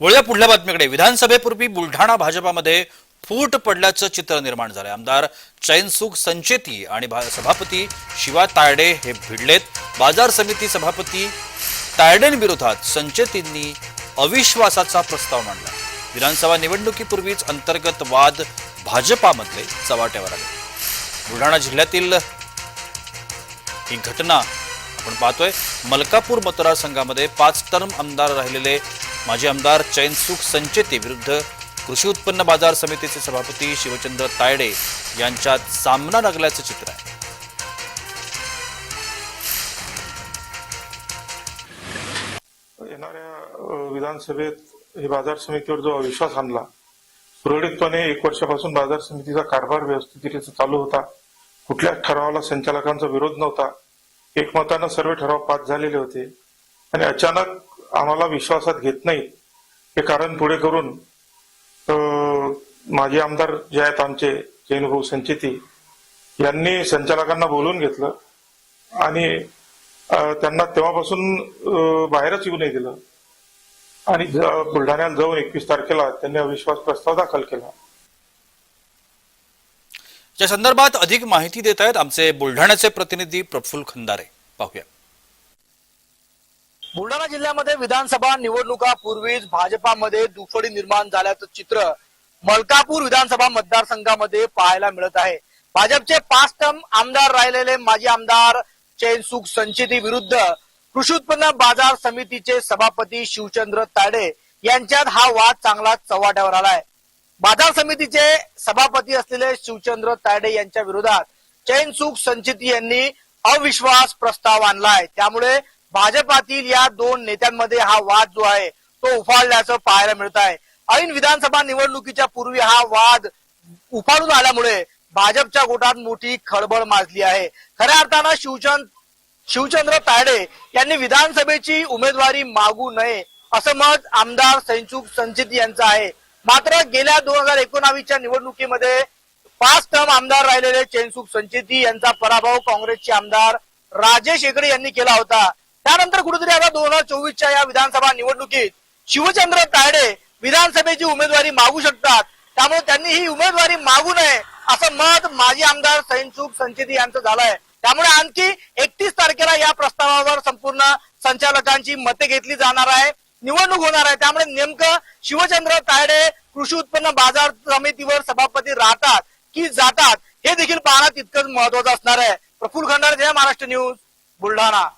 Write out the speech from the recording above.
वळूया पुढल्या बातमीकडे. विधानसभेपूर्वी बुलढाणा भाजपामध्ये फूट पडल्याचं चित्र निर्माण झालंय. आमदार चैनसुख संचेती आणि भा- सभापती शिवा तायडे हे भिडलेत. बाजार समिती सभापती तायडेंविरोधात संचेतींनी अविश्वासाचा प्रस्ताव मांडला. विधानसभा निवडणुकीपूर्वीच अंतर्गत वाद भाजपामधले चव्हाट्यावर आले. बुलढाणा जिल्ह्यातील ही घटना आपण पाहतोय. मलकापूर मतदारसंघामध्ये पाच टर्म आमदार राहिलेले माजी आमदार चैनसुख संचेती विरुद्ध कृषी उत्पन्न बाजार समितीचे सभापती शिवचंद्र तायडे यांच्यात सामना लागल्याचं चित्र आहे. येणाऱ्या विधानसभेत हे बाजार समितीवर जो अविश्वास आणला सुरळीतपणे एक वर्षापासून बाजार समितीचा कारभार व्यवस्थितरित्या चालू होता. कुठल्याच ठरावाला संचालकांचा विरोध नव्हता. एकमतानं सर्व ठराव पास झालेले होते. आणि अचानक आम्हाला विश्वासात घेत नाही हे कारण पुढे करून माजी आमदार जे आहेत आमचे जैनभाऊ संचेती यांनी संचालकांना बोलून घेतलं. आणि त्यांना तेव्हापासून बाहेरच येऊ नाही दिलं. आणि ज- बुलढाण्यात जाऊन एकवीस तारखेला त्यांनी अविश्वास प्रस्ताव दाखल केला. या संदर्भात अधिक माहिती देत आहेत आमचे बुलढाण्याचे प्रतिनिधी प्रफुल्ल खंदारे. पाहूया. बुलढाणा जिल्ह्यामध्ये विधानसभा निवडणुका पूर्वीच भाजपामध्ये दुफडी निर्माण झाल्याचं चित्र मलकापूर विधानसभा मतदारसंघामध्ये पाहायला मिळत आहे. भाजपचे पाच टर्म आमदार राहिलेले माजी आमदार चैनसुख संचिती विरुद्ध कृषी उत्पन्न बाजार समितीचे सभापती शिवचंद्र ताडे यांच्यात हा वाद चांगला चव्हाट्यावर आलाय. बाजार समितीचे सभापती असलेले शिवचंद्र तायडे यांच्या विरोधात चैनसुख संचिती यांनी अविश्वास प्रस्ताव आणलाय. त्यामुळे भाजपातील या दोन नेत्यांमध्ये हा वाद जो आहे तो उफाळल्याचं पाहायला मिळत आहे ऐन विधानसभा निवडणुकीच्या पूर्वी हा वाद उफाळून आल्यामुळे भाजपच्या गोटात मोठी खळबळ माजली आहे. खऱ्या अर्थानं शिवचंद शिवचंद्र तायडे यांनी विधानसभेची उमेदवारी मागू नये असं मत आमदार संचुक संचित यांचं आहे. मात्र गेल्या दोन हजार एकोणावीसच्या निवडणुकीमध्ये पाच टर्म आमदार राहिलेले चैनसुख संचेती यांचा पराभव काँग्रेसचे आमदार राजेश हेगडे यांनी केला होता. त्यानंतर कुठेतरी आता दोन हजार चोवीसच्या या विधानसभा निवडणुकीत शिवचंद्र तायडे विधानसभेची उमेदवारी मागू शकतात. त्यामुळे त्यांनी ही उमेदवारी मागू नये असं मत माजी आमदार सैनसुख संचेती यांचं झालंय. त्यामुळे आणखी एकतीस तारखेला या प्रस्तावावर संपूर्ण संचालकांची मते घेतली जाणार आहे. निवडणूक होणार आहे. त्यामुळे नेमकं शिवचंद्र तायडे कृषी उत्पन्न बाजार समितीवर सभापती राहतात की जातात हे देखील पाहणं तितकंच महत्वाचं असणार आहे. प्रफुल खंडार जय महाराष्ट्र न्यूज बुलढाणा.